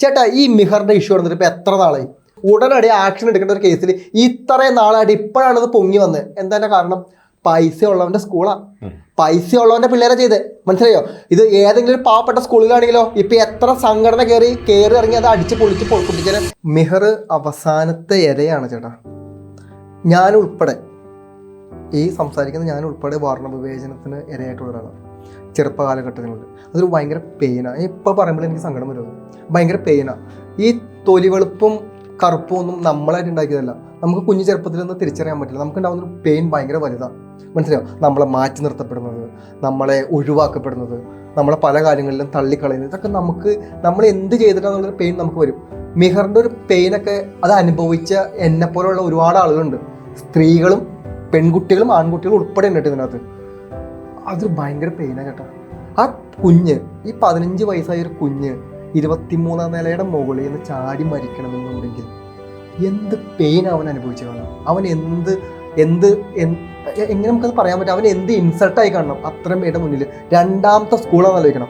ചേട്ടാ ഈ മിഹറിന്റെ ഇഷ്യൂ വന്നിട്ട് ഇപ്പൊ എത്ര നാളായി? ഉടനടി ആക്ഷൻ എടുക്കേണ്ട ഒരു കേസിൽ ഇത്രയും നാളായിട്ട് ഇപ്പോഴാണ് ഇത് പൊങ്ങി വന്നത് എന്താ കാരണം? പൈസ ഉള്ളവന്റെ സ്കൂളാ പൈസ ഉള്ളവന്റെ പിള്ളേരെ ചെയ്ത്. മനസ്സിലായോ? ഇത് ഏതെങ്കിലും ഒരു പാവപ്പെട്ട സ്കൂളിലാണെങ്കിലോ ഇപ്പൊ എത്ര സംഘടന കയറി കയറി ഇറങ്ങി അത് അടിച്ച് പൊളിച്ച് പൊളിപ്പിച്ചാൽ മിഹർ അവസാനത്തെ ഇരയാണ് ചേട്ടാ. ഞാൻ ഉൾപ്പെടെ ഈ സംസാരിക്കുന്ന ഞാൻ ഉൾപ്പെടെ വർണ വിവേചനത്തിന് ഇരയായിട്ടുള്ള ഒരാളാണ് ചെറുപ്പ അതൊരു ഭയങ്കര പെയിനാണ് ഇപ്പോൾ പറയുമ്പോൾ എനിക്ക് സങ്കടം വരുന്നത് ഭയങ്കര പെയിനാണ് ഈ തൊലി വെളുപ്പും കറുപ്പും ഒന്നും നമ്മളായിട്ട് ഉണ്ടാക്കിയതല്ല. നമുക്ക് കുഞ്ഞു ചെറുപ്പത്തിൽ നിന്ന് തിരിച്ചറിയാൻ പറ്റില്ല. നമുക്ക് ഉണ്ടാകുന്ന ഒരു പെയിൻ ഭയങ്കര വലുതാണ് മനസ്സിലാവും നമ്മളെ മാറ്റി നിർത്തപ്പെടുന്നത് നമ്മളെ ഒഴിവാക്കപ്പെടുന്നത് നമ്മളെ പല കാര്യങ്ങളിലും തള്ളിക്കളയുന്നത് ഇതൊക്കെ നമുക്ക് നമ്മൾ എന്ത് ചെയ്തിട്ടാണെന്നുള്ളൊരു പെയിൻ നമുക്ക് വരും. മിഹറിന്റെ ഒരു പെയിനൊക്കെ അത് അനുഭവിച്ച എന്നെപ്പോലുള്ള ഒരുപാട് ആളുകളുണ്ട്. സ്ത്രീകളും പെൺകുട്ടികളും ആൺകുട്ടികളും ഉൾപ്പെടെ ഉണ്ട് ഇതിനകത്ത്. അതൊരു ഭയങ്കര പെയിനാണ് കേട്ടോ. ആ കുഞ്ഞ് ഈ പതിനഞ്ച് വയസ്സായ ഒരു കുഞ്ഞ് ഇരുപത്തിമൂന്നാം നിലയുടെ മുകളിൽ നിന്ന് ചാടി മരിക്കണമെന്നുണ്ടെങ്കിൽ എന്ത് പെയിൻ അവൻ അനുഭവിച്ചു കാണണം അവൻ എന്ത് എന്ത് എങ്ങനെ നമുക്കത് പറയാൻ പറ്റും? അവൻ എന്ത് ഇൻസൾട്ടായി കാണണം? അത്രയും പേരുടെ മുന്നിൽ രണ്ടാമത്തെ സ്കൂളാണെന്ന് ആലോചിക്കണം.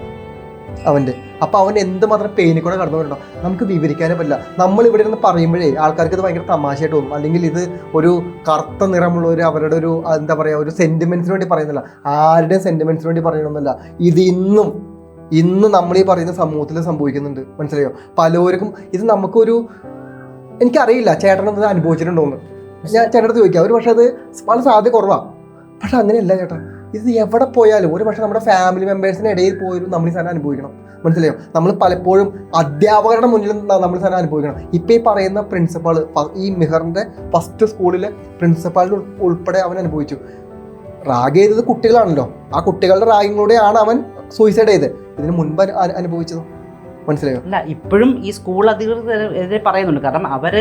അവന്റെ. അപ്പോൾ അവൻ എന്തുമാത്രം പെയിനിൽ കൂടെ കടന്നു വരണം നമുക്ക് വിവരിക്കാനേ പറ്റില്ല. നമ്മൾ ഇവിടെ നിന്ന് പറയുമ്പോഴേ ആൾക്കാർക്ക് ഇത് ഭയങ്കര തമാശയായിട്ട് തോന്നും. അല്ലെങ്കിൽ ഇത് ഒരു കറുത്ത നിറമുള്ള ഒരു അവരുടെ ഒരു എന്താ പറയുക ഒരു സെന്റിമെന്റ്സിന് വേണ്ടി പറയുന്നില്ല. ആരുടെയും സെന്റിമെന്റ്സിന് വേണ്ടി പറയണമെന്നല്ല ഇത് ഇന്നും ഇന്ന് നമ്മൾ ഈ പറയുന്ന സമൂഹത്തിൽ സംഭവിക്കുന്നുണ്ട്. മനസ്സിലായോ? പലവർക്കും ഇത് നമുക്കൊരു എനിക്കറിയില്ല. ചേട്ടനത് അനുഭവിച്ചിട്ടുണ്ടോന്ന്. ഞാൻ ചേട്ടനടുത്ത് ചോദിക്കാം. ഒരു പക്ഷേ അത് വളരെ സാധ്യത കുറവാണ് പക്ഷെ അങ്ങനെയല്ല ചേട്ടാ. ഇത് എവിടെ പോയാലും ഒരു പക്ഷേ നമ്മുടെ ഫാമിലി മെമ്പേഴ്സിന് ഇടയിൽ പോയാലും നമ്മൾ ഈ സാധനം അനുഭവിക്കണം. മനസ്സിലായോ? നമ്മൾ പലപ്പോഴും അധ്യാപകരുടെ മുന്നിൽ നമ്മൾ സാധനം അനുഭവിക്കണം. ഇപ്പം ഈ പറയുന്ന പ്രിൻസിപ്പാൾ ഈ മിഹറിന്റെ ഫസ്റ്റ് സ്കൂളിലെ പ്രിൻസിപ്പാളിൽ ഉൾപ്പെടെ അവൻ അനുഭവിച്ചു. റാഗ് ചെയ്തത് കുട്ടികളാണല്ലോ. ആ കുട്ടികളുടെ റാഗിങ്ങിലൂടെയാണ് അവൻ സൂയിസൈഡ് ചെയ്തത്. ഇതിന് മുൻപ് അനു- അനു- അനുഭവിച്ചത്. മനസ്സിലായോ? അല്ല ഇപ്പോഴും ഈ സ്കൂൾ അധികൃതരെ പറയുന്നുണ്ട്. കാരണം അവർ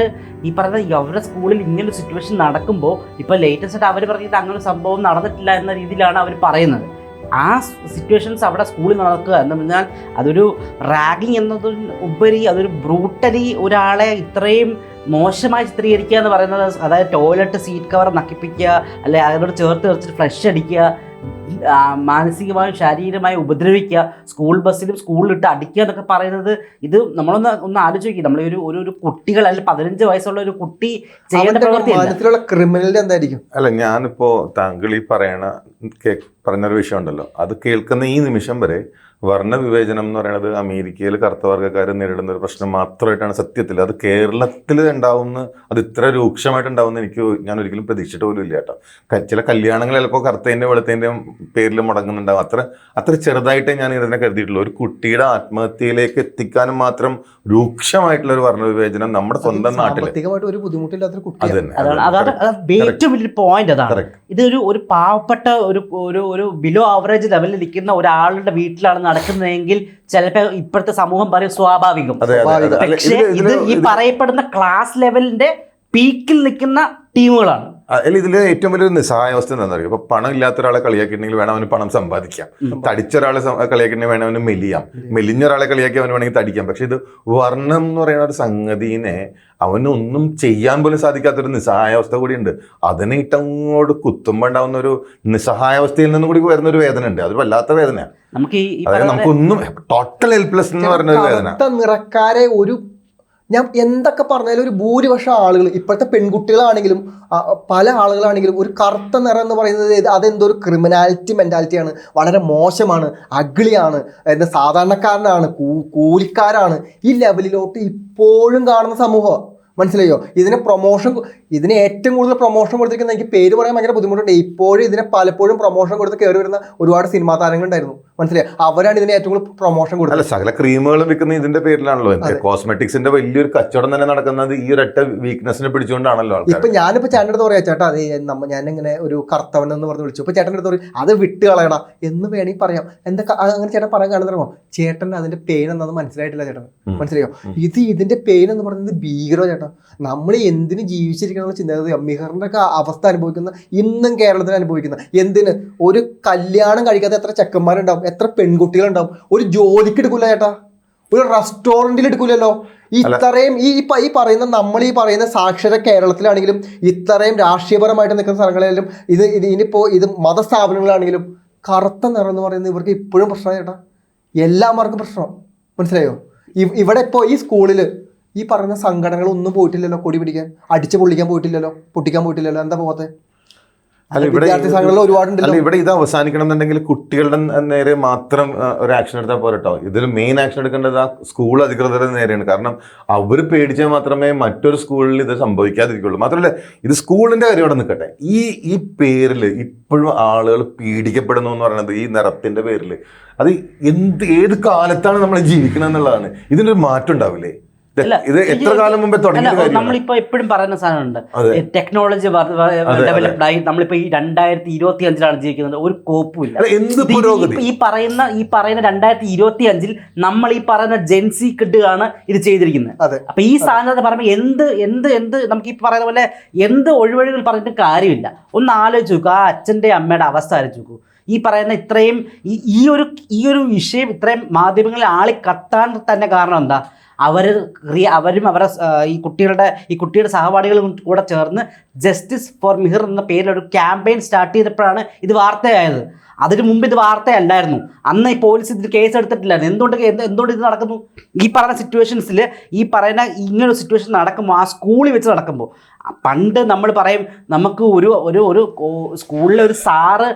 ഈ പറയുന്ന അവരുടെ സ്കൂളിൽ ഇങ്ങനെ സിറ്റുവേഷൻ നടക്കുമ്പോൾ ഇപ്പൊ ലേറ്റസ്റ്റ് ആയിട്ട് അവർ പറഞ്ഞിട്ട് അങ്ങനെ സംഭവം നടന്നിട്ടില്ല എന്ന രീതിയിലാണ് അവർ പറയുന്നത്. ആ സിറ്റുവേഷൻസ് അവിടെ സ്കൂളിൽ നടക്കുക. എന്ന് പറഞ്ഞാൽ അതൊരു റാഗിങ് എന്നതിന് ഉപരി അതൊരു ബ്രൂട്ടലി ഒരാളെ ഇത്രയും മോശമായി ചിത്രീകരിക്കുക എന്ന് പറയുന്നത് അതായത് ടോയ്ലറ്റ് സീറ്റ് കവർ നക്കിപ്പിക്കുക അല്ലെ അതിനോട് ചേർത്ത് വെച്ചിട്ട് ഫ്ലഷ് അടിക്കുക മാനസികമായും ശാരീരികമായും ഉപദ്രവിക്കുക സ്കൂൾ ബസ്സിലും സ്കൂളിലിട്ട് അടിക്കുക എന്നൊക്കെ പറയുന്നത് ഇത് നമ്മളൊന്ന് ഒന്ന് ആലോചിക്കുക നമ്മൾ ഒരു ഒരു ഒരു കുട്ടികൾ അല്ലെങ്കിൽ പതിനഞ്ച് വയസ്സുള്ള ഒരു കുട്ടി ചെയ്യേണ്ട മനസ്സിലുള്ള ക്രിമിനലിന്റെ എന്തായിരിക്കും? അല്ല ഞാനിപ്പോ താങ്കൾ ഈ പറയണ കേ- പറഞ്ഞൊരു വിഷയമുണ്ടല്ലോ. അത് കേൾക്കുന്ന ഈ നിമിഷം വരെ വർണവിവേചനം എന്ന് പറയുന്നത് അമേരിക്കയിൽ കറുത്ത വർഗക്കാർ നേരിടുന്ന ഒരു പ്രശ്നം മാത്രമായിട്ടാണ് സത്യത്തിൽ. അത് കേരളത്തിൽ ഉണ്ടാവുന്ന അത് ഇത്ര രൂക്ഷമായിട്ട് ഉണ്ടാവുന്ന എനിക്ക് ഞാൻ ഒരിക്കലും പ്രതീക്ഷിച്ചിട്ട് പോലും ഇല്ല കേട്ടോ. ചില കല്യാണങ്ങൾ ചിലപ്പോൾ കറുത്തേന്റെ വെളുത്തതിന്റെയും പേരിൽ മുടങ്ങുന്നുണ്ടാവും. അത്ര അത്ര ചെറുതായിട്ടേ ഞാൻ ഇതിനെ കരുതിയിട്ടുള്ളൂ. ഒരു കുട്ടിയുടെ ആത്മഹത്യയിലേക്ക് എത്തിക്കാനും മാത്രം രൂക്ഷമായിട്ടുള്ള ഒരു വർണവിവേചനം നമ്മുടെ സ്വന്തം നാട്ടിൽ ഒരു ബുദ്ധിമുട്ടില്ലാത്തൊരു അത് അതാണ് ഏറ്റവും വലിയൊരു പോയിന്റ് അതാണ്. ഇതൊരു ഒരു പാവപ്പെട്ട ഒരു ഒരു ഒരു ബിലോ ആവറേജ് ലെവലിൽ നിൽക്കുന്ന ഒരാളുടെ വീട്ടിലാണ് നടക്കുന്നതെങ്കിൽ ചിലപ്പോൾ ഇപ്പോഴത്തെ സമൂഹം പറയും സ്വാഭാവികം. പക്ഷേ ഇത് ഈ പറയപ്പെടുന്ന ക്ലാസ് ലെവലിന്റെ പീക്കിൽ നിൽക്കുന്ന ടീമുകളാണ് അല്ല ഇതിൽ ഏറ്റവും വലിയൊരു നിസ്സഹായാവസ്ഥ എന്താണെന്ന് അറിയാം ഇപ്പൊ പണം ഇല്ലാത്ത ഒരാളെ കളിയാക്കിയിട്ടുണ്ടെങ്കിൽ വേണം അവന് പണം സമ്പാദിക്കാം. തടിച്ച ഒരാളെ കളിയാക്കിയിട്ടുണ്ടെങ്കിൽ വേണം അവന് മെലിയാം. മെലിഞ്ഞ ഒരാളെ കളിയാക്കി അവന് വേണമെങ്കിൽ തടിക്കാം. പക്ഷെ ഇത് വർണം എന്ന് പറയുന്ന ഒരു സംഗതിനെ അവനൊന്നും ചെയ്യാൻ പോലും സാധിക്കാത്തൊരു നിസ്സഹായാവസ്ഥ കൂടിയുണ്ട്. അതിനെ ഇട്ടങ്ങോട് കുത്തുമ്പോൾ ഉണ്ടാവുന്ന ഒരു നിസ്സഹായാവസ്ഥയിൽ നിന്നും കൂടി വരുന്ന ഒരു വേദന ഉണ്ട്. അത് വല്ലാത്ത വേദനയാണ്. നമുക്ക് ഈ നമുക്കൊന്നും ടോട്ടൽ ഹെൽപ്ലെസ് എന്ന് പറഞ്ഞ ഒരു വേദന. നിറക്കാരെ ഒരു ഞാൻ എന്തൊക്കെ പറഞ്ഞാലും ഒരു ഭൂരിപക്ഷം ആളുകൾ ഇപ്പോഴത്തെ പെൺകുട്ടികളാണെങ്കിലും പല ആളുകളാണെങ്കിലും ഒരു കറുത്ത നിറം എന്ന് പറയുന്നത് അതെന്തോ ഒരു ക്രിമിനാലിറ്റി മെന്റാലിറ്റിയാണ് വളരെ മോശമാണ് അഗ്ലിയാണ് എന്താ സാധാരണക്കാരനാണ് കൂലിക്കാരാണ്. ഈ ലെവലിലോട്ട് ഇപ്പോഴും കാണുന്ന സമൂഹം മനസ്സിലായോ? ഇതിന് പ്രൊമോഷൻ ഇതിന് ഏറ്റവും കൂടുതൽ പ്രൊമോഷൻ കൊടുത്തിരിക്കുന്ന എനിക്ക് പേര് പറയാൻ ഭയങ്കര ബുദ്ധിമുട്ടുണ്ട്. ഇപ്പോഴും ഇതിനെ പലപ്പോഴും പ്രൊമോഷൻ കൊടുത്ത് കയറി വരുന്ന ഒരുപാട് സിനിമാ താരങ്ങളുണ്ടായിരുന്നു. മനസ്സിലായോ? അവരാണ് ഇതിന് ഏറ്റവും കൂടുതൽ പ്രൊമോഷൻ കൊടുത്തത് സകല ക്രീമുകളും വിൽക്കുന്ന ഇതിന്റെ പേരിലാണല്ലോ. കോസ്മെറ്റിക്സിന്റെ വലിയൊരു കച്ചവടം തന്നെ നടക്കുന്നത് ഈ ഒരൊറ്റ വീക്ക്നെസ്സിനെ പിടിച്ചുകൊണ്ടാണല്ലോ ഇപ്പൊ ഞാനിപ്പോ ചേട്ടന്റെ അടുത്ത് പറയാം ചേട്ടാ അത് നമ്മ ഞാനിങ്ങനെ ഒരു കർത്തവൻ എന്ന് പറഞ്ഞ് വിളിച്ചു. ഇപ്പൊ ചേട്ടന്റെ അടുത്ത് പറയും അത് വിട്ട് കളയടാ എന്ന് വേണമെങ്കിൽ പറയാം. എന്താ അങ്ങനെ ചേട്ടൻ പറയാൻ കാണുന്നോ ചേട്ടൻ അതിന്റെ പെയിൻ എന്നത് മനസ്സിലായിട്ടില്ല ചേട്ടൻ. മനസ്സിലായോ. ഇത് ഇതിന്റെ പെയിൻ എന്ന് പറയുന്നത് ഭീകരോ ചേട്ടാ? നമ്മൾ എന്തിനു ജീവിച്ചിരിക്കണം ചിന്തകൾ അമ്മിഹറിന്റെ ഒക്കെ അവസ്ഥ അനുഭവിക്കുന്ന ഇന്നും കേരളത്തിൽ അനുഭവിക്കുന്ന എന്തിന്? ഒരു കല്യാണം കഴിക്കാത്ത എത്ര ചെക്കന്മാരുണ്ടാവും എത്ര പെൺകുട്ടികളുണ്ടാവും? ഒരു ജോലിക്ക് എടുക്കൂല ചേട്ടാ. ഒരു റെസ്റ്റോറന്റിൽ എടുക്കൂലല്ലോ. ഇത്രയും ഈ ഈ ഈ പറയുന്ന നമ്മൾ ഈ പറയുന്ന സാക്ഷര കേരളത്തിലാണെങ്കിലും ഇത്രയും രാഷ്ട്രീയപരമായിട്ട് നിൽക്കുന്ന സ്ഥലങ്ങളിലും ഇത് ഇത് ഇനിയിപ്പോ ഇത് മതസ്ഥാപനങ്ങളാണെങ്കിലും കറുത്ത നിറം എന്ന് പറയുന്നത് ഇവർക്ക് ഇപ്പോഴും പ്രശ്നമാണ് ചേട്ടാ. എല്ലാവർക്കും പ്രശ്നം മനസ്സിലായോ? ഇവിടെ ഇപ്പോൾ ഈ സ്കൂളിൽ ഈ പറഞ്ഞ സംഘടനകളൊന്നും പോയിട്ടില്ലല്ലോ കൊടി പിടിക്കാൻ അടിച്ച് പൊള്ളിക്കാൻ പോയിട്ടില്ലല്ലോ പൊട്ടിക്കാൻ പോയിട്ടില്ലല്ലോ എന്താ പോകാത്തെ അല്ല ഇവിടെ വിദ്യാർത്ഥി സംഘടനകൾ ഒരുപാടുണ്ടല്ലോ. അല്ല ഇവിടെ ഇത് അവസാനിക്കണം എന്നുണ്ടെങ്കിൽ കുട്ടികളുടെ നേരെ മാത്രം ഒരു ആക്ഷൻ എടുത്താൽ പോരട്ടോ ഇതിൽ മെയിൻ ആക്ഷൻ എടുക്കേണ്ടത് ആ സ്കൂൾ അധികൃതരുടെ നേരെയാണ്. കാരണം അവർ പേടിച്ചാൽ മാത്രമേ മറ്റൊരു സ്കൂളിൽ ഇത് സംഭവിക്കാതിരിക്കുള്ളൂ. മാത്രമല്ല ഇത് സ്കൂളിന്റെ കാര്യം അവിടെ നിൽക്കട്ടെ. ഈ ഈ പേരിൽ ഇപ്പോഴും ആളുകൾ പീഡിക്കപ്പെടുന്നു എന്ന് പറയുന്നത് ഈ നിറത്തിന്റെ പേരിൽ അത് എന്ത് ഏത് കാലത്താണ് നമ്മൾ ജീവിക്കുന്നത് എന്നുള്ളതാണ് ഇതിനൊരു മാറ്റം ഉണ്ടാവില്ലേ? ഇത് എത്ര കാലം മുമ്പേ നമ്മളിപ്പോ എപ്പോഴും പറയുന്ന സാധനമുണ്ട്. ടെക്നോളജി. ഡെവലപ്ഡ് ആയി. നമ്മളിപ്പോ ഈ രണ്ടായിരത്തി ഇരുപത്തി അഞ്ചിലാണ് ജീവിക്കുന്നത് ഒരു കോപ്പുമില്ല എന്ത് ഈ- പുരോഗതി? ഈ പറയുന്ന ഈ പറയുന്ന രണ്ടായിരത്തി ഇരുപത്തി അഞ്ചിൽ നമ്മൾ ഈ പറയുന്ന ജെൻസി കിട്ടുകയാണ് ഇത് ചെയ്തിരിക്കുന്നത്. അപ്പൊ ഈ സാധനത്തെ പറയുമ്പോൾ എന്ത് എന്ത് എന്ത് നമുക്ക് ഈ പറയുന്ന പോലെ എന്ത് ഒഴിവഴികൾ പറഞ്ഞിട്ട് കാര്യമില്ല. ഒന്ന് ആലോചിച്ച് നോക്കുക ആ അച്ഛന്റെ അമ്മയുടെ അവസ്ഥ ആലോചിച്ച് നോക്കൂ. ഈ പറയുന്ന ഇത്രയും ഈ ഈ ഒരു ഈ ഒരു വിഷയം ഇത്രയും മാധ്യമങ്ങളിൽ ആളി കത്താൻ തന്നെ കാരണം എന്താ? അവർ അവരും അവരുടെ ഈ കുട്ടികളുടെ ഈ കുട്ടിയുടെ സഹപാഠികളും കൂടെ ചേർന്ന് ജസ്റ്റിസ് ഫോർ മിഹിർ എന്ന പേരിൽ ഒരു ക്യാമ്പയിൻ സ്റ്റാർട്ട് ചെയ്തപ്പോഴാണ് ഇത് വാർത്തയായത്. അതിന് മുമ്പ് ഇത് വാർത്തയല്ലായിരുന്നു. അന്ന് ഈ പോലീസ് ഇതിൽ കേസ് എടുത്തിട്ടില്ലായിരുന്നു. എന്തുകൊണ്ട് എന്ത് എന്തുകൊണ്ട് ഇത് നടക്കുന്നു? ഈ പറയുന്ന സിറ്റുവേഷൻസിൽ ഈ പറയുന്ന ഇങ്ങനൊരു സിറ്റുവേഷൻ നടക്കുമ്പോൾ ആ സ്കൂളിൽ വെച്ച് നടക്കുമ്പോൾ പണ്ട് നമ്മൾ പറയും നമുക്ക് ഒരു ഒരു ഒരു സ്കൂളിലെ ഒരു സാറ്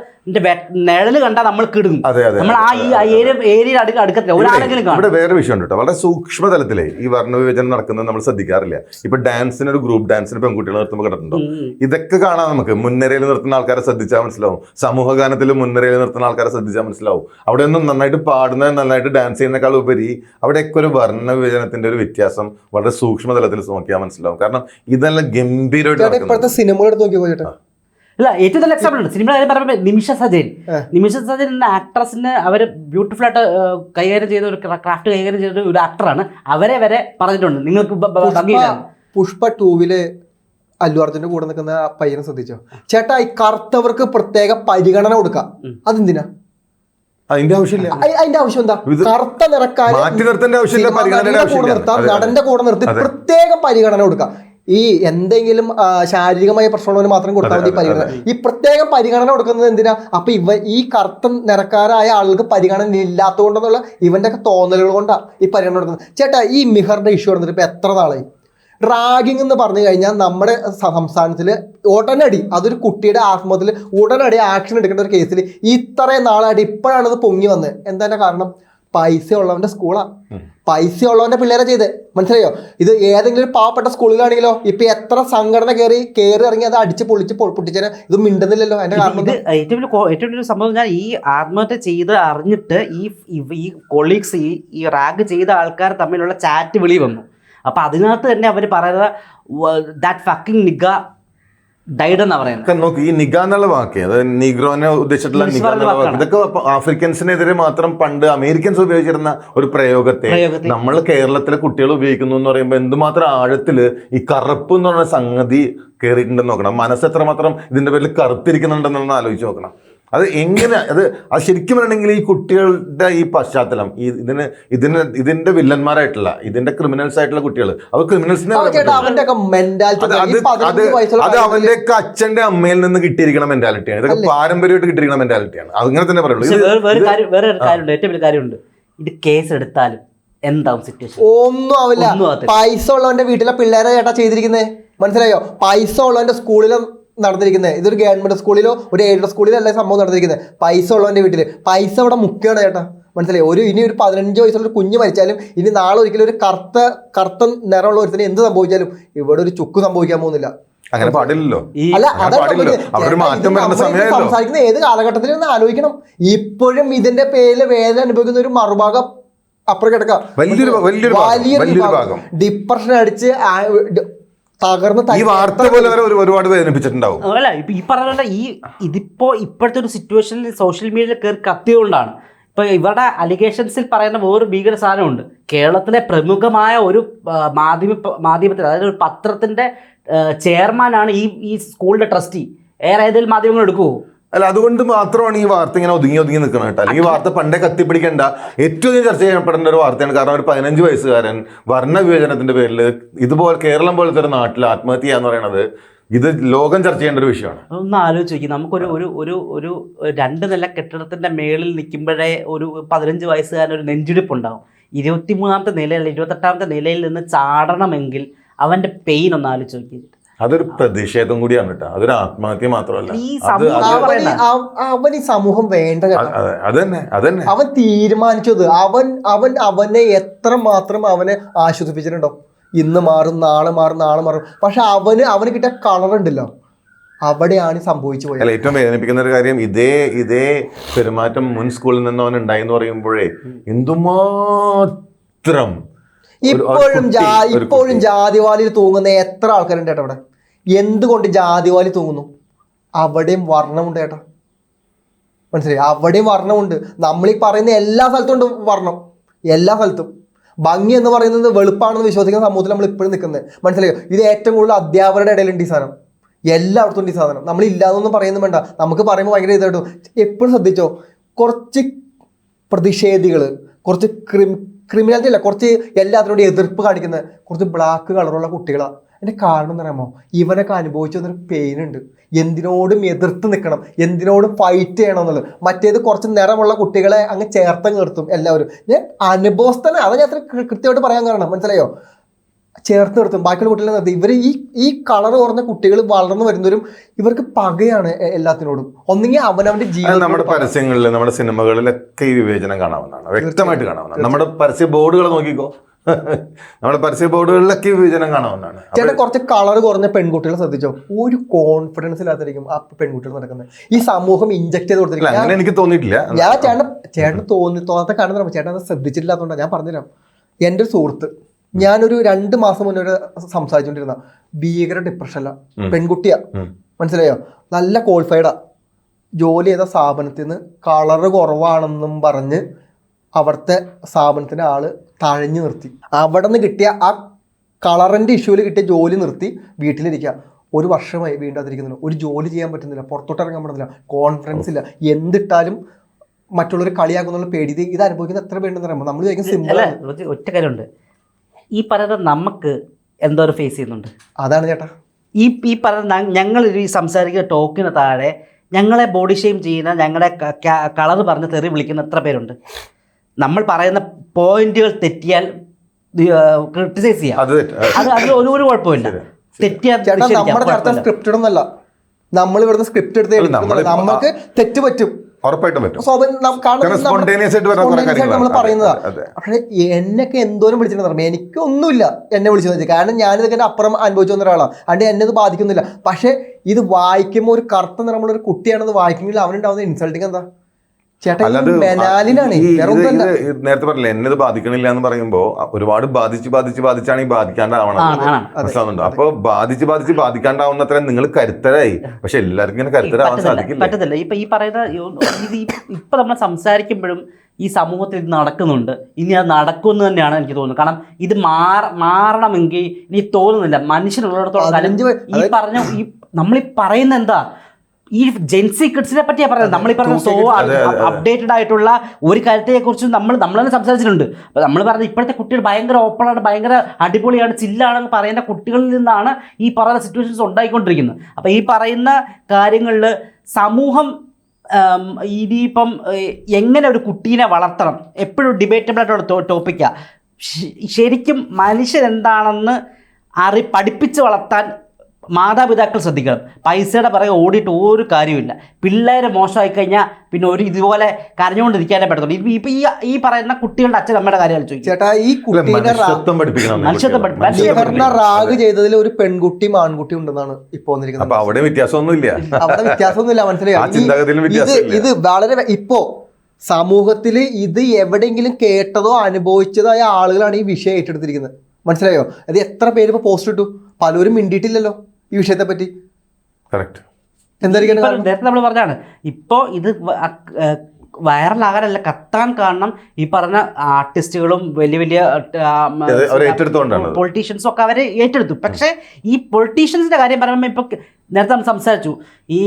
നിഴൽ കണ്ടാൽ നമ്മൾ കിടും നമ്മൾ ആ ഈ ഏരിയ ഏരിയ അടുക്ക അടുക്കത്തില്ല. ഒരാളെങ്കിലും ഇവിടെ വേറെ വിഷയം ഉണ്ട് കേട്ടോ. വളരെ സൂക്ഷ്മ തലത്തിലേ ഈ വർണവിവേചനം നടക്കുന്നത് നമ്മൾ ശ്രദ്ധിക്കാറില്ല. ഇപ്പൊ ഡാൻസിന് ഒരു ഗ്രൂപ്പ് ഡാൻസിന് പെൺകുട്ടികൾ നിർത്തുമ്പോൾ കണ്ടിട്ടുണ്ടോ ഉം. ഇതൊക്കെ കാണാം നമുക്ക്. മുൻനിരയിൽ നിർത്തുന്ന ആൾക്കാരെ ശ്രദ്ധിച്ചാൽ മനസ്സിലാവും. സമൂഹഗാനത്തിൽ മുൻനിരയിൽ നിർത്തുന്ന ആൾക്കാരെ ശ്രദ്ധിച്ചാൽ മനസ്സിലാവും. അവിടെ ഒന്നും നന്നായിട്ട് പാടുന്ന നന്നായിട്ട് ഡാൻസ് ചെയ്യുന്നതിനേക്കാൾ ഉപരി അവിടെയൊക്കെ ഒരു വർണ വർണവിവേചനത്തിന്റെ ഒരു വ്യത്യാസം വളരെ സൂക്ഷ്മതലത്തിൽ നോക്കിയാൽ മനസ്സിലാവും. കാരണം ഇതെല്ലാം ഗംഭീരമായിട്ട് ഇപ്പോഴത്തെ സിനിമകൾ എടുത്ത് നോക്കിയോ ചേട്ടാ. അല്ല ഏറ്റവും നല്ല എക്സാമ്പിൾ ഉണ്ട്. സിനിമ കാര്യം പറയുമ്പോൾ നിമിഷ സജയൻ. നിമിഷ സജയൻ എന്ന ആക്ട്രസിന് അവർ ബ്യൂട്ടിഫുൾ ആയിട്ട് കൈകാര്യം ചെയ്ത ഒരു ക്രാഫ്റ്റ് കൈകാര്യം ചെയ്ത ഒരു ആക്ടറാണ് അവരെ വരെ പറഞ്ഞിട്ടുണ്ട്. നിങ്ങൾക്ക് പുഷ്പ ടൂവിൽ അല്ലു അർജുന്റെ കൂടെ നിൽക്കുന്ന ആ പയ്യനെ ശ്രദ്ധിച്ചോ? ചേട്ടാ ഈ കറുത്തവർക്ക് പ്രത്യേക പരിഗണന കൊടുക്കാം. അതെന്തിനാ? അതിന്റെ ആവശ്യമില്ല. അതിന്റെ ആവശ്യം എന്താ? കറുത്ത നിറക്കാരെ മാറ്റി നിർത്തേണ്ട ആവശ്യമില്ല, സിനിമാ കൂടെ നിർത്താം. അതെ, അതെ. നടന്റെ കൂടെ നിർത്തി. പ്രത്യേക പരിഗണന കൊടുക്കുക ഈ എന്തെങ്കിലും ശാരീരികമായ പ്രശ്നമുള്ളവന് മാത്രം കൊടുത്താൽ മതി പരിഗണന. ഈ പ്രത്യേക പരിഗണന കൊടുക്കുന്നത് എന്തിനാ? അപ്പൊ ഇവ ഈ കറുത്ത നിറക്കാരായ ആളുകൾക്ക് പരിഗണന ഇല്ലാത്തതുകൊണ്ടെന്നുള്ള ഇവന്റെ ഒക്കെ തോന്നലുകൾ കൊണ്ടാണ് ഈ പരിഗണന കൊടുക്കുന്നത്. ചേട്ടാ ഈ മിഹറിന്റെ ഇഷ്യൂ നടന്നിട്ട് ഇപ്പൊ എത്ര നാളായി? റാഗിങ് എന്ന് പറഞ്ഞു കഴിഞ്ഞാൽ നമ്മുടെ സംസ്ഥാനത്തിൽ ഉടനടി അതൊരു കുട്ടിയുടെ ആത്മഹത്യയിൽ ഉടനടി ആക്ഷൻ എടുക്കേണ്ട ഒരു കേസിൽ ഇത്രയും നാളായിട്ട് ഇപ്പോഴാണ് ഇത് പൊങ്ങി വന്നത് എന്താ കാരണം? പൈസ ഉള്ളവന്റെ സ്കൂളാണ് പൈസ ഉള്ളവന്റെ പിള്ളേരെ ചെയ്ത്. മനസ്സിലായോ? ഇത് ഏതെങ്കിലും പാവപ്പെട്ട സ്കൂളിലാണെങ്കിലോ ഇപ്പൊ എത്ര സംഘടന കയറി കയറി ഇറങ്ങി അത് അടിച്ച് പൊളിച്ച് പൊട്ടിച്ചാൽ പൊട്ടിച്ചേനെ ഇത് മിണ്ടുന്നില്ലല്ലോ. എന്റെ കാരണം? ഏറ്റവും ഏറ്റവും വലിയ സംഭവം ഞാൻ ഈ ആത്മഹത്യ ചെയ്ത് അറിഞ്ഞിട്ട് ഈ ഈ കൊളീഗ്സ് ഈ റാഗ് ചെയ്ത ആൾക്കാർ തമ്മിലുള്ള ചാറ്റ് വിളി വന്നു. അപ്പൊ അതിനകത്ത് തന്നെ അവർ പറയുന്നത് ദാറ്റ് ഫക്കിംഗ് നിഗ ഡൈഡ് എന്നാ പറയുന്നത്. നോക്ക് ഈ നിഗ എന്നുള്ള വാക്ക് അതായത് നിഗ്രോനെ ഉദ്ദേശിച്ചിട്ടുള്ള നിഗ എന്നുള്ള വാക്ക് ഇതൊക്കെ ആഫ്രിക്കൻസിനെതിരെ മാത്രം പണ്ട് അമേരിക്കൻസ് ഉപയോഗിച്ചിരുന്ന ഒരു പ്രയോഗത്തെ പ്രയോഗത്തെ- നമ്മൾ കേരളത്തിലെ കുട്ടികൾ ഉപയോഗിക്കുന്നു എന്ന് പറയുമ്പോൾ എന്തുമാത്രം ആഴത്തിൽ ഈ കറുപ്പ് എന്ന് പറയുന്ന സംഗതി കയറിയിട്ടുണ്ടെന്ന് നോക്കണം. മനസ്സ് എത്രമാത്രം ഇതിന്റെ പേരിൽ കറുത്തിരിക്കുന്നുണ്ടെന്ന് ആലോചിച്ച് നോക്കണം. അത് എങ്ങനെ അത് അത് ശരിക്കും പറയണമെങ്കിൽ ഈ കുട്ടികളുടെ ഈ പശ്ചാത്തലം ഈ ഇതിന് ഇതിന് ഇതിന്റെ വില്ലന്മാരായിട്ടുള്ള ഇതിന്റെ ക്രിമിനൽസ് ആയിട്ടുള്ള കുട്ടികൾ അവർ ക്രിമിനൽസിനെ അത് മെന്റാലിറ്റി അത് അത് അത് അവന്റെ ഒക്കെ അച്ഛന്റെ അമ്മയിൽ നിന്ന് കിട്ടിയിരിക്കുന്ന മെന്റാലിറ്റിയാണ് ഇതൊക്കെ പാരമ്പര്യമായിട്ട് കിട്ടിയിരിക്കുന്ന മെന്റാലിറ്റിയാണ് അങ്ങനെ തന്നെ പറയുള്ളൂ. ഇത് വേറെ വേറെ കാര്യം വേറെ കാര്യമുണ്ട്. ഏറ്റവും വലിയ കാര്യമുണ്ട്. ഇത് കേസ് എടുത്താലും എന്താവും സിറ്റുവേഷൻ ഒന്നും ആവില്ല. പൈസ ഉള്ളവന്റെ വീട്ടിലെ പിള്ളേരെ ചേട്ടാ ചെയ്തിരിക്കുന്നത് മനസ്സിലായോ? പൈസ ഉള്ളവന്റെ സ്കൂളിൽ നടന്നിരിക്കുന്നത് ഇതൊരു ഗവൺമെന്റ് സ്കൂളിലോ ഒരു എയ്ഡഡ് സ്കൂളിലോ അല്ല സംഭവം നടന്നിരിക്കുന്നത് പൈസ ഉള്ളവന്റെ വീട്ടിൽ പൈസ അവിടെ മുഖ്യമാണ് ചേട്ടാ. മനസ്സിലായി? ഒരു ഇനി ഒരു പതിനഞ്ച് വയസ്സുള്ള ഒരു കുഞ്ഞ് മരിച്ചാലും ഇനി നാളെ ഒരിക്കലും ഒരു കറുത്ത കറുത്ത നിറമുള്ള ഒരുത്തിന് എന്ത് സംഭവിച്ചാലും ഇവിടെ ഒരു ചുക്ക് സംഭവിക്കാൻ പോകുന്നില്ല. അങ്ങനെ പാടില്ലല്ലോ. സംസാരിക്കുന്ന ഏത് കാലഘട്ടത്തിലും ഒന്ന് ആലോചിക്കണം. ഇപ്പോഴും ഇതിന്റെ പേരിൽ വേദന അനുഭവിക്കുന്ന ഒരു മറുഭാഗം അപ്പുറം കിടക്കാം. വലിയൊരു വലിയൊരു ഡിപ്രഷൻ അടിച്ച് തകർന്ന് ഈ വാർത്ത പോലെ അവരെ ഒരു- ഒരുപാട് വേദനിപ്പിച്ചിട്ടുണ്ടാവും അല്ല ഇപ്പൊ ഈ പറഞ്ഞ ഈ ഇതിപ്പോ ഇപ്പോഴത്തെ ഒരു സിറ്റുവേഷനിൽ സോഷ്യൽ മീഡിയയിൽ കയറി കത്തിയതുകൊണ്ടാണ് ഇപ്പൊ ഇവരുടെ അലിഗേഷൻസിൽ പറയുന്ന വേറൊരു ഭീകര സാധനമുണ്ട്. കേരളത്തിലെ പ്രമുഖമായ ഒരു മാധ്യമ മാധ്യമത്തിൽ അതായത് ഒരു പത്രത്തിന്റെ ചെയർമാനാണ് ഈ ഈ സ്കൂളിന്റെ ട്രസ്റ്റി വേറെ ഏതെങ്കിലും മാധ്യമങ്ങൾ എടുക്കുമോ അല്ല അതുകൊണ്ട് മാത്രമാണ് ഈ വാർത്ത ഇങ്ങനെ ഒതുങ്ങി ഒതുങ്ങി നിൽക്കുന്നത് കേട്ടോ. അല്ലെങ്കിൽ ഈ വാർത്ത പണ്ടേ കത്തിപ്പിടിക്കേണ്ട. ഏറ്റവും അധികം ചർച്ച ചെയ്യപ്പെടേണ്ട ഒരു വാർത്തയാണ്. കാരണം ഒരു പതിനഞ്ച് വയസ്സുകാരൻ വർണ വിവേചനത്തിന്റെ പേരിൽ ഇതുപോലെ കേരളം പോലത്തെ ഒരു നാട്ടിൽ ആത്മഹത്യ എന്ന് പറയുന്നത് ഇത് ലോകം ചർച്ച ചെയ്യേണ്ട ഒരു വിഷയമാണ്. ഒന്ന് ആലോചിച്ച് നോക്കി നമുക്കൊരു ഒരു ഒരു ഒരു രണ്ട് നില കെട്ടിടത്തിന്റെ മേളിൽ നിൽക്കുമ്പോഴേ ഒരു പതിനഞ്ച് വയസ്സുകാരൻ ഒരു നെഞ്ചിടിപ്പ് നെഞ്ചിടിപ്പുണ്ടാവും. ഇരുപത്തിമൂന്നാമത്തെ നിലയിൽ ഇരുപത്തെട്ടാമത്തെ നിലയിൽ നിന്ന് ചാടണമെങ്കിൽ അവന്റെ പെയിൻ ഒന്ന് ആലോചിച്ച് നോക്കി അതൊരു പ്രതിഷേധം കൂടിയാണ് കേട്ടോ. അതൊരു ആത്മഹത്യ മാത്രമല്ല. അവൻ ഈ സമൂഹം വേണ്ട അതന്നെ അത് അത് തന്നെ അത് തന്നെ അവൻ തീരുമാനിച്ചത് അവൻ അവൻ അവനെ എത്ര മാത്രം അവനെ ആശ്വസിപ്പിച്ചിട്ടുണ്ടോ ഇന്ന് മാറും നാളെ മാറും നാളെ മാറും. പക്ഷെ അവന് അവന് കിട്ടിയ കളർ ഉണ്ടല്ലോ. അവിടെയാണ് സംഭവിച്ചു പോയത്. അല്ല ഏറ്റവും വേദനിപ്പിക്കുന്ന ഒരു കാര്യം ഇതേ ഇതേ പെരുമാറ്റം മുൻ സ്കൂളിൽ നിന്ന് അവൻ ഉണ്ടായി എന്ന് പറയുമ്പോഴേ എന്തുമാത്രം ഇപ്പോഴും ഇപ്പോഴും. ജാതിവാലിയിൽ തൂങ്ങുന്ന എത്ര ആൾക്കാരുണ്ട് ചേട്ടാ അവിടെ എന്തുകൊണ്ട് ജാതിവാലി തൂങ്ങുന്നു? അവിടെയും വർണമുണ്ട് ചേട്ടാ മനസ്സിലായി? അവിടെയും വർണമുണ്ട്. നമ്മൾ ഈ പറയുന്ന എല്ലാ സ്ഥലത്തും ഉണ്ട് വർണം. എല്ലാ സ്ഥലത്തും. ഭംഗി എന്ന് പറയുന്നത് വെളുപ്പാണെന്ന് വിശ്വസിക്കുന്ന സമൂഹത്തിൽ നമ്മൾ ഇപ്പോഴും നിൽക്കുന്നത്. മനസ്സിലായോ? ഇത് ഏറ്റവും കൂടുതൽ അധ്യാപകരുടെ ഇടയിലുണ്ട് ഈ സാധനം. എല്ലായിടത്തും ഉണ്ട് ഈ സാധനം. നമ്മൾ ഇല്ലാതൊന്നും പറയുന്നു വേണ്ട. നമുക്ക് പറയുമ്പോൾ ഭയങ്കര ഇതായിട്ടു എപ്പോഴും ശ്രദ്ധിച്ചോ? കുറച്ച് പ്രതിഷേധികൾ കുറച്ച് ക്രിം ക്രിമിനാലിറ്റി അല്ല കുറച്ച് എല്ലാത്തിനോടും എതിർപ്പ് കാണിക്കുന്ന കുറച്ച് ബ്ലാക്ക് കളറുള്ള കുട്ടികളാണ് അതിന്റെ കാരണം എന്ന് പറയുമ്പോൾ ഇവനൊക്കെ അനുഭവിച്ചു വന്നൊരു പെയിൻ ഉണ്ട്. എന്തിനോടും എതിർത്ത് നിൽക്കണം എന്തിനോടും ഫൈറ്റ് ചെയ്യണം എന്നുള്ളത്. മറ്റേത് കുറച്ച് നിറമുള്ള കുട്ടികളെ അങ്ങ് ചേർത്ത് നിർത്തും എല്ലാവരും. ഞാൻ അനുഭവസ്ഥന. അത് ഞാൻ അത്ര കൃത്യമായിട്ട് പറയാൻ കാരണം. മനസ്സിലായോ? ചേർത്ത് നിർത്തും. ബാക്കിയുള്ള കുട്ടികളെ നിർത്തും. ഇവർ ഈ ഈ കളർ കുറഞ്ഞ കുട്ടികൾ വളർന്നു വരുന്നവരും ഇവർക്ക് പകയാണ് എല്ലാത്തിനോടും. ഒന്നെങ്കിൽ അവനവന്റെ ജീവിതം നമ്മുടെ പരസ്യങ്ങളിൽ നമ്മുടെ സിനിമകളിലൊക്കെ ഈ വിവേചനം കാണാവുന്നതാണ്. വ്യക്തമായിട്ട് കാണാവുന്നതാണ്. നമ്മുടെ പരസ്യ ബോർഡുകൾ നോക്കിക്കോ. നമ്മുടെ പരസ്യ ബോർഡുകളിലൊക്കെ ഈ വിവേചനം കാണാവുന്നതാണ്. ചേട്ടൻ കുറച്ച് കളർ കുറഞ്ഞ പെൺകുട്ടികളെ ശ്രദ്ധിച്ചോ? ഒരു കോൺഫിഡൻസ് ഇല്ലാത്തായിരിക്കും ആ പെൺകുട്ടികൾ നടക്കുന്നത്. ഈ സമൂഹം ഇഞ്ചക്ട് ചെയ്ത് കൊടുത്തിട്ടില്ല അങ്ങനെ എനിക്ക് തോന്നിയിട്ടില്ല. ഞാൻ ചേട്ടൻ ചേട്ടൻ തോന്നി തോന്നാത്ത കാണുന്ന ചേട്ടൻ അത് ശ്രദ്ധിച്ചിട്ടില്ലാത്തതുകൊണ്ടാണ് ഞാൻ പറഞ്ഞുതരാം. എന്റെ ഒരു സുഹൃത്ത് ഞാനൊരു രണ്ട് മാസം മുന്നേ ഒരു സംസാരിച്ചുകൊണ്ടിരുന്ന ഭീകര ഡിപ്രഷനല്ല. പെൺകുട്ടിയാ. മനസ്സിലായോ? നല്ല ക്വാളിഫൈഡാ ജോലി ചെയ്ത സ്ഥാപനത്തിന് നിന്ന് കളറ് കുറവാണെന്നും പറഞ്ഞ് അവിടുത്തെ സ്ഥാപനത്തിന്റെ ആൾ തഴഞ്ഞു നിർത്തി. അവിടെ നിന്ന് കിട്ടിയ ആ കളറിന്റെ ഇഷ്യൂവിൽ കിട്ടിയ ജോലി നിർത്തി വീട്ടിലിരിക്കുക ഒരു വർഷമായി വീണ്ടും അതിരിക്കുന്നില്ല. ഒരു ജോലി ചെയ്യാൻ പറ്റുന്നില്ല. പുറത്തോട്ട് ഇറങ്ങാൻ പറ്റുന്നില്ല. കോൺഫിഡൻസ് ഇല്ല. എന്തിട്ടാലും മറ്റുള്ളവർ കളിയാക്കുന്നുള്ള പേടി. ഇത് അനുഭവിക്കുന്ന എത്ര പേരുണ്ടെന്ന് പറയുമ്പോൾ നമ്മൾ ചോദിക്കുന്ന സിമ്പിൾ അല്ല ഒറ്റ കാര്യമുണ്ട്. ഈ പറയുന്നത് നമുക്ക് എന്തോ ഒരു ഫേസ് ചെയ്യുന്നുണ്ട്. അതാണ് ചേട്ടാ. ഈ ഈ പറയുന്ന ഞങ്ങൾ ഈ സംസാരിക്കുന്ന ടോക്കിന് താഴെ ഞങ്ങളെ ബോഡി ഷെയിം ചെയ്യുന്ന ഞങ്ങളെ കളർ പറഞ്ഞ് തെറി വിളിക്കുന്ന എത്ര പേരുണ്ട്. നമ്മൾ പറയുന്ന പോയിന്റുകൾ തെറ്റിയാൽ ക്രിട്ടിസൈസ് ചെയ്യാം. അത് അത് അതിൽ ഒരു ഒരു കുഴപ്പമില്ല. തെറ്റിയാൽ നമ്മുടെ സ്ക്രിപ്റ്റഡ് ഒന്നല്ല. നമ്മൾ ഇവിടുന്ന് സ്ക്രിപ്റ്റ് എടുത്ത് നമ്മൾക്ക് നമുക്ക് തെറ്റ് പറ്റും. ഉറപ്പായിട്ടും നമ്മൾ-. പറയുന്നതാ. പക്ഷെ എന്നൊക്കെ എന്തോരം വിളിച്ചിട്ടുണ്ടെന്ന് പറയുമ്പോൾ എനിക്കൊന്നുമില്ല എന്നെ വിളിച്ചു വെച്ചാൽ കാരണം ഞാനിതൊക്കെ എന്റെ അപ്പുറം അനുഭവിച്ചു വന്ന ഒരാളാണ്. അതുകൊണ്ട് എന്നെ ഇത് ബാധിക്കുന്നില്ല. പക്ഷെ ഇത് വായിക്കുമ്പോൾ ഒരു കറുത്ത നിറമുള്ള ഒരു കുട്ടിയാണെന്ന് വായിക്കുമെങ്കിൽ അവനുണ്ടാവുന്ന ഇൻസൾട്ടിങ് എന്താ? നേരത്തെ പറഞ്ഞില്ല എന്നെ ഇത് ബാധിക്കണില്ല എന്ന് പറയുമ്പോ ഒരുപാട് ബാധിച്ച് ബാധിച്ച് ബാധിച്ചാണ് ഈ ബാധിക്കാണ്ടാവണം. മനസ്സിലാവുന്നുണ്ടോ? അപ്പൊ ബാധിച്ച് ബാധിച്ച് ബാധിക്കാണ്ടാവുന്നത്ര നിങ്ങൾ കരുത്തരായി. പക്ഷെ എല്ലാവർക്കും ഇങ്ങനെ കരുത്തരാവാൻ സാധിക്കില്ല? പറ്റത്തില്ല. ഇപ്പൊ ഈ പറയുന്ന ഇപ്പൊ നമ്മൾ സംസാരിക്കുമ്പോഴും ഈ സമൂഹത്തിൽ ഇത് നടക്കുന്നുണ്ട്. ഇനി അത് നടക്കുമെന്ന് തന്നെയാണ് എനിക്ക് തോന്നുന്നത്. കാരണം ഇത് മാറ മാറണമെങ്കിൽ എനിക്ക് തോന്നുന്നില്ല. മനുഷ്യനുള്ളിടത്തോളം കാലം ഈ പറഞ്ഞ ഈ നമ്മൾ ഈ പറയുന്ന എന്താ? ഈ ജെൻസി കിഡ്സിനെ പറ്റിയാ പറഞ്ഞത്. നമ്മൾ ഈ പറഞ്ഞ സോ. അപ്ഡേറ്റഡ് ആയിട്ടുള്ള ഒരു കാര്യത്തെ കുറിച്ച് നമ്മൾ നമ്മൾ തന്നെ സംസാരിച്ചിട്ടുണ്ട്. അപ്പൊ നമ്മൾ പറഞ്ഞത് ഇപ്പോഴത്തെ കുട്ടികൾ ഭയങ്കര ഓപ്പണാണ് ഭയങ്കര അടിപൊളിയാണ് ചില്ലാണെന്ന് പറയുന്ന കുട്ടികളിൽ നിന്നാണ് ഈ പറയുന്ന സിറ്റുവേഷൻസ് ഉണ്ടായിക്കൊണ്ടിരിക്കുന്നത്. അപ്പൊ ഈ പറയുന്ന കാര്യങ്ങളിൽ സമൂഹം ഇനിയിപ്പം എങ്ങനെ ഒരു കുട്ടീനെ വളർത്തണം? എപ്പോഴും ഡിബേറ്റബിൾ ആയിട്ടുള്ള ടോപ്പിക്കാണ് ശരിക്കും മനുഷ്യൻ എന്താണെന്ന് അറി പഠിപ്പിച്ച് വളർത്താൻ മാതാപിതാക്കൾ ശ്രദ്ധിക്കണം. പൈസയുടെ പിറകെ ഓടിയിട്ട് ഒരു കാര്യമില്ല പിള്ളേരെ മോശമായി കഴിഞ്ഞാൽ പിന്നെ ഒരു ഇതുപോലെ കരഞ്ഞുകൊണ്ടിരിക്കാനേ പറ്റത്തുള്ളൂ. ഇപ്പം ഇപ്പം ഈ ഈ പറയുന്ന കുട്ടികളുടെ അച്ഛൻ അമ്മയുടെ കാര്യം ആലോചിക്കും ചേട്ടാ ഈ അല്ല, കുട്ടീനെ റാ- മനുഷ്യത്വം പഠിപ്പിക്കണം മനുഷ്യത്വം കുട്ടികളെ. പഠി- മനുഷ്യത്വം പഠിപ്പിക്കണം. റാഗ് ചെയ്തതിൽ ഒരു പെൺകുട്ടിയും ആൺകുട്ടിയും ഉണ്ടെന്നാണ് ഇപ്പൊ വന്നിരിക്കുന്നത്. അപ്പൊ അവിടെ വ്യത്യാസമൊന്നുമില്ല. അവിടെ വ്യത്യാസമൊന്നുമില്ല മനസ്സിലായോ? ആ ചിന്താഗതിയിലും ഇത് വ്യത്യാസമില്ല. ഇത് വളരെ വെ- ഇപ്പോ സമൂഹത്തിൽ ഇത് എവിടെയെങ്കിലും കേട്ടതോ അനുഭവിച്ചതോ ആയ ആളുകളാണ് ഈ വിഷയം ഏറ്റെടുത്തിരിക്കുന്നത്. മനസ്സിലായോ? അത് എത്ര പേര് ഇപ്പൊ പോസ്റ്റ് ഇട്ടു? പലരും മിണ്ടിയിട്ടില്ലല്ലോ. ഈ വിഷയത്തെ പറ്റി കറക്റ്റ് എന്തായിരിക്കും നേരത്തെ നമ്മൾ പറഞ്ഞാണ് ഇപ്പോൾ ഇത് വൈറലാകാനല്ല കത്താൻ കാരണം ഈ പറഞ്ഞ ആർട്ടിസ്റ്റുകളും വലിയ വലിയ. പൊളിറ്റീഷ്യൻസും ഒക്കെ അവരെ ഏറ്റെടുത്തു. പക്ഷേ ഈ പൊളിറ്റീഷ്യൻസിന്റെ കാര്യം പറയുമ്പോൾ ഇപ്പൊ നേരത്തെ നമ്മൾ സംസാരിച്ചു ഈ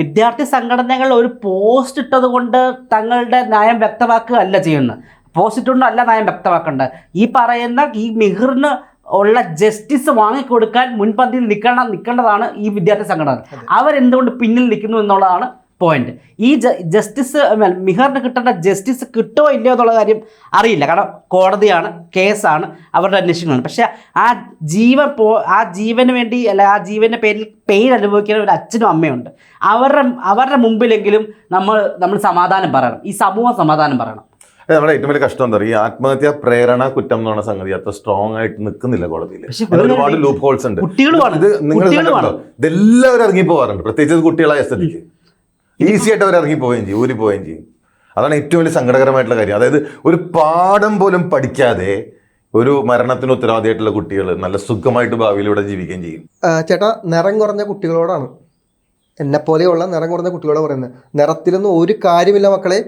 വിദ്യാർത്ഥി സംഘടനകൾ ഒരു പോസ്റ്റ് ഇട്ടത് കൊണ്ട് തങ്ങളുടെ ന്യായം വ്യക്തമാക്കുക അല്ല ചെയ്യുന്നത്. പോസ്റ്റ് ഇട്ടുകൊണ്ട് അല്ല നയം വ്യക്തമാക്കേണ്ടത്. ഈ പറയുന്ന ഈ മിഹിറിന് ഉള്ള ജസ്റ്റിസ് വാങ്ങിക്കൊടുക്കാൻ മുൻപന്തിയിൽ നിൽക്കണം നിൽക്കേണ്ടതാണ് ഈ വിദ്യാർത്ഥി സംഘടന. അവരെന്തുകൊണ്ട് പിന്നിൽ നിൽക്കുന്നു എന്നുള്ളതാണ് പോയിന്റ് ഈ ജസ്റ്റിസ് മിഹറിന് കിട്ടേണ്ട ജസ്റ്റിസ് കിട്ടോ ഇല്ലയോ എന്നുള്ള കാര്യം അറിയില്ല. കാരണം കോടതിയാണ് കേസാണ് അവരുടെ അന്വേഷണമാണ്. പക്ഷേ ആ ജീവൻ പോ ആ ജീവന് വേണ്ടി അല്ല ആ ജീവന്റെ പേരിൽ പെയിൻ അനുഭവിക്കുന്ന ഒരു അച്ഛനും അമ്മയുണ്ട്. അവരുടെ അവരുടെ മുമ്പിലെങ്കിലും നമ്മൾ നമ്മൾ സമാധാനം പറയണം. ഈ സമൂഹം സമാധാനം പറയണം. നമ്മുടെ ഏറ്റവും വലിയ കഷ്ടം എന്താ പറയുക? ഈ ആത്മഹത്യ പ്രേരണ കുറ്റം എന്ന് പറഞ്ഞ സംഗതി അത്ര സ്ട്രോങ് ആയിട്ട് നിൽക്കുന്നില്ല കോടതിയിൽ. ഒരുപാട് ലൂപ്പ് ഹോൾസ് ഉണ്ട്. ഇത് നിങ്ങൾ ഇതെല്ലാവരും ഇറങ്ങി പോകാറുണ്ട് പ്രത്യേകിച്ച് കുട്ടികളായ സ്ഥിതിക്ക്. ഈസി ആയിട്ട് അവർ ഇറങ്ങി പോവുകയും ചെയ്യും ഊരി പോവുകയും ചെയ്യും. അതാണ് ഏറ്റവും വലിയ സങ്കടകരമായിട്ടുള്ള കാര്യം. അതായത് ഒരു പാഠം പോലും പഠിക്കാതെ ഒരു മരണത്തിന് ഉത്തരവാദിയായിട്ടുള്ള കുട്ടികൾ നല്ല സുഖമായിട്ട് ഭാവിയിലൂടെ ജീവിക്കുകയും ചെയ്യും. ചേട്ടാ നിറം കുറഞ്ഞ കുട്ടികളോടാണ്. എന്നെ പോലെയുള്ള നിറം കുറഞ്ഞ കുട്ടികളോട് പറയുന്നത്. നിറത്തിലൊന്നും ഒരു കാര്യമില്ല മക്കളെ.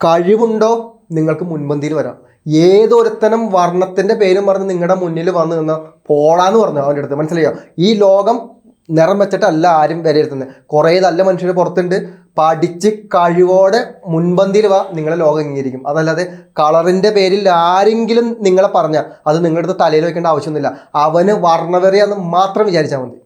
കഴിവുണ്ടോ? നിങ്ങൾക്ക് മുൻപന്തിയിൽ വരാം. ഏതൊരുത്തനും വർണത്തിന്റെ പേരും പറഞ്ഞ് നിങ്ങളുടെ മുന്നിൽ വന്നു നിന്ന പോളാന്ന് പറഞ്ഞു അവന്റെ അടുത്ത്. മനസ്സിലായോ? ഈ ലോകം നിറം വെച്ചിട്ടല്ല ആരും വിലയിരുത്തുന്നത് കുറേ നല്ല മനുഷ്യർ പുറത്തുണ്ട്. പഠിച്ച് കഴിവോടെ മുൻപന്തിയിൽ വാ നിങ്ങളെ ലോകം അംഗീകരിക്കും അതല്ലാതെ കളറിന്റെ പേരിൽ ആരെങ്കിലും നിങ്ങളെ പറഞ്ഞാൽ അത് നിങ്ങളുടെ അടുത്ത് തലയിൽ വെക്കേണ്ട ആവശ്യമൊന്നുമില്ല. അവന് വർണവെറിയാന്ന് മാത്രം വിചാരിച്ചാൽ മതി.